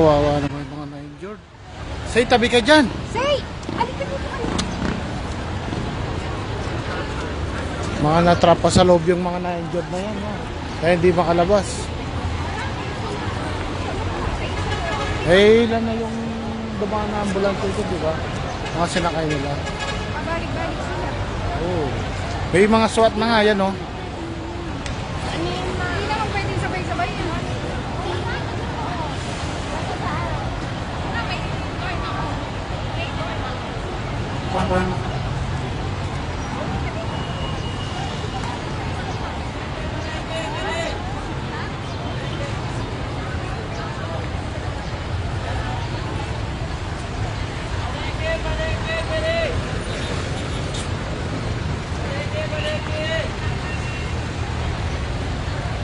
Kawawa naman mga na-injured. Say, tabi ka dyan. Say! Halika dito kayo. Mga natrapa sa loob yung mga na-injured na yan. Ha? Kaya hindi makalabas. Eh, ilan na yung dumaan na ambulance ito, di ba? Mga sinakay nila. Pabalik-balik sila. Oo. May mga SWAT na nga yan, oh. Hindi naman pwedeng sabay-sabay yun.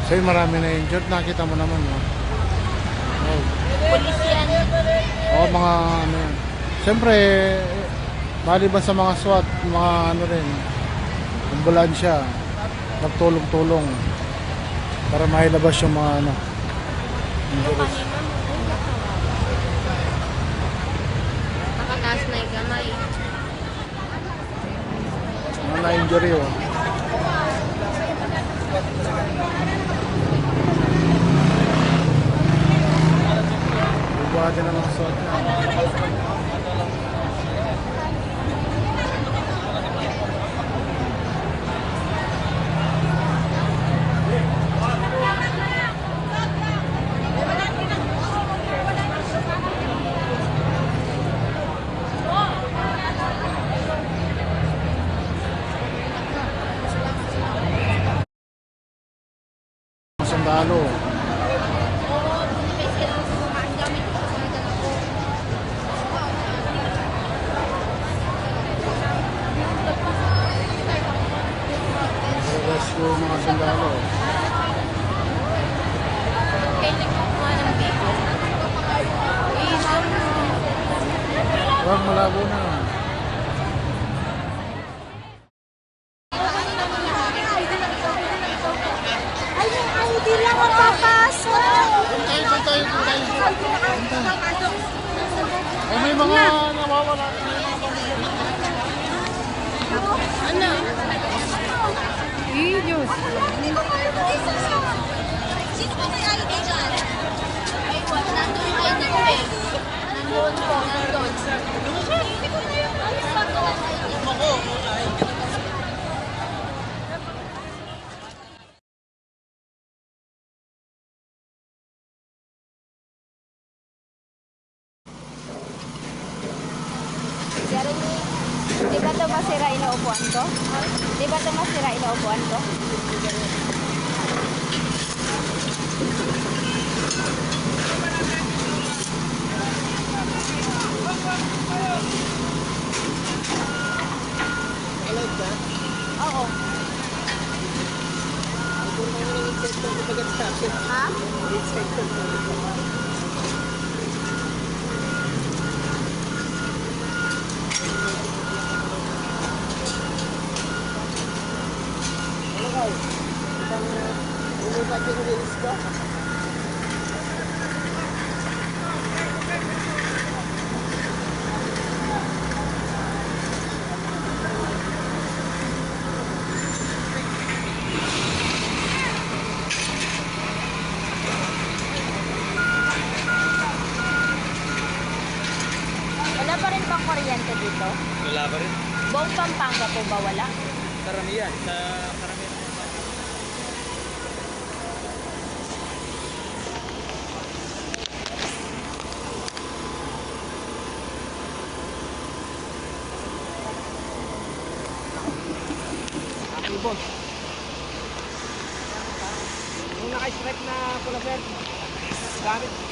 Say, marami na injured. Nakita mo naman, oh. Oh. Oo, mga ano yan. Siyempre, maliban sa mga SWAT, mga ano rin, ambulansya, nagtulong-tulong para mailabas yung mga ano. injuries. Nakataas na yung gamay. Mga na-injury, oh. Bubuhatin ng mga SWAT na. Rescue mga sandalo. Wag malabo na. Ay, yung ID lang ang papasok. Tayo, tayo, tayo. Ay, may mga nawawala. Ano? Diyos. Sino ba may ID dyan? Ay. Nandun yung ID ko eh. Nandun po, nandun. Hindi ko na yung ano sa to. Jeremy, di ba ito masira inaupuan ko? Di ba ito masira inaupuan ko? Oo. Ha? Wala pa rin bang kuryente dito? Wala pa rin. Buong Pampanga po ba wala? Karamihan. Sa karamihan. Ang boss. Yung naka-stripe na pula sir. Gamit.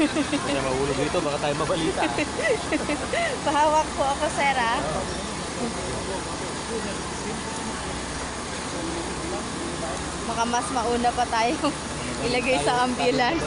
Hindi na mahulog dito, baka tayo mabalita. Pahawak po ako, sir, ah. Baka mas mauna pa tayo ilagay sa ambulance.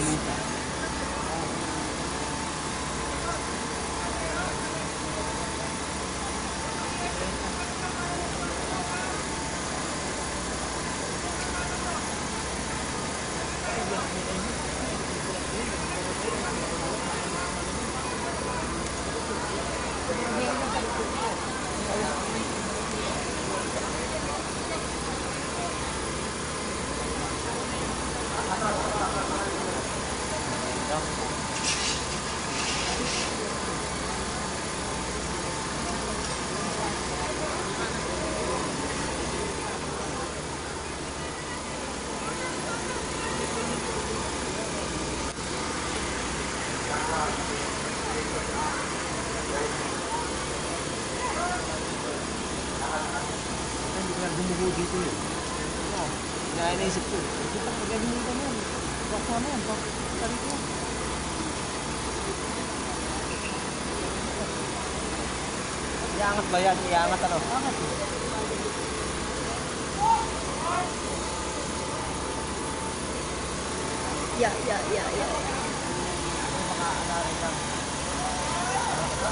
Hindi ko na gumuho dito yun. Oo. Kaya naisip ko. Hindi pa magagamitan yan. Baksa mo yan. Baksa rito. Iangat ba yan? Iangat ano? Angat eh. Yeah, yeah, yeah, yeah. Makaanarin lang. Iangat mo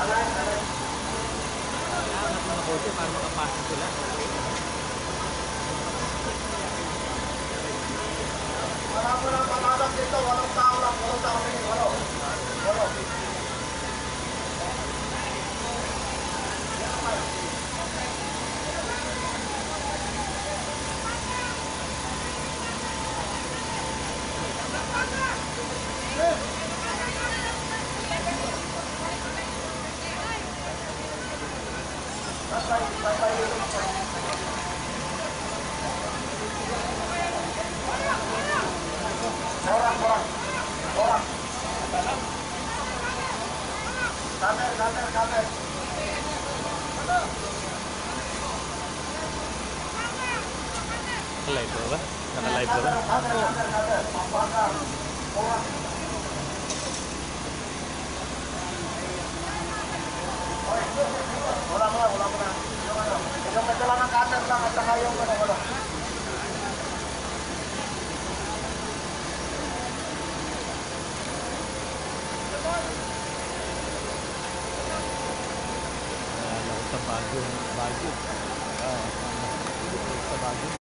na konti para makapasok sila. Naka-live sa Baguio. Baguio. Ah, Baguio.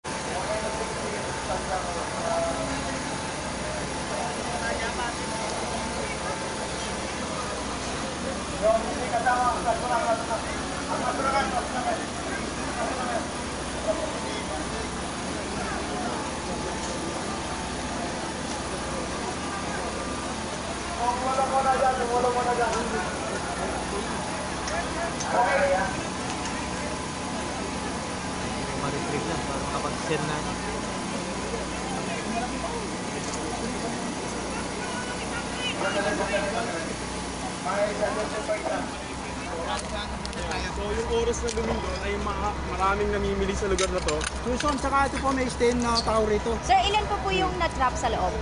Na dyan, wala mo na dyan. Okay, yan. Ma-retrieve lang para makapag-send na. So yung oras na Domingo ay ma- maraming namimili sa lugar na to. Susan, saka ito po may stain na tao rito. Sir, ilan po po yung na-trap sa loob?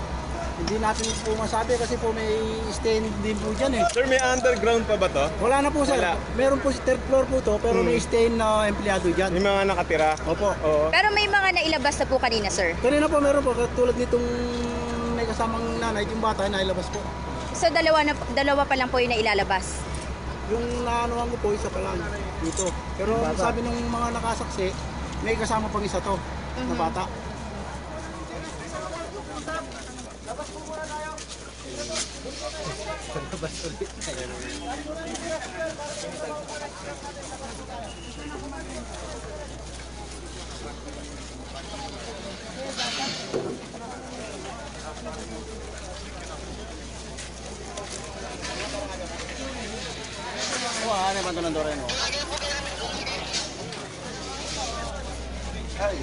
Hindi natin po masabi kasi po may stain din po dyan eh. Sir, may underground pa ba to? Wala na po sir. Wala. Meron po si third floor po to pero Hmm. may stain na empleyado dyan. May mga nakatira. Opo. Oo. Pero may mga nailabas na po kanina, sir. Kanina po meron po katulad nitong may kasamang nanay, yung bata na ilabas po. So, dalawa, na, dalawa pa lang po yung nailalabas. Yung naanuhan ko po isa pa lang dito. Pero sabi ng mga nakasaksi, may kasama pang isa to na bata. Palabas ulit. Wah, ano ba ito ng Doreno? Ay,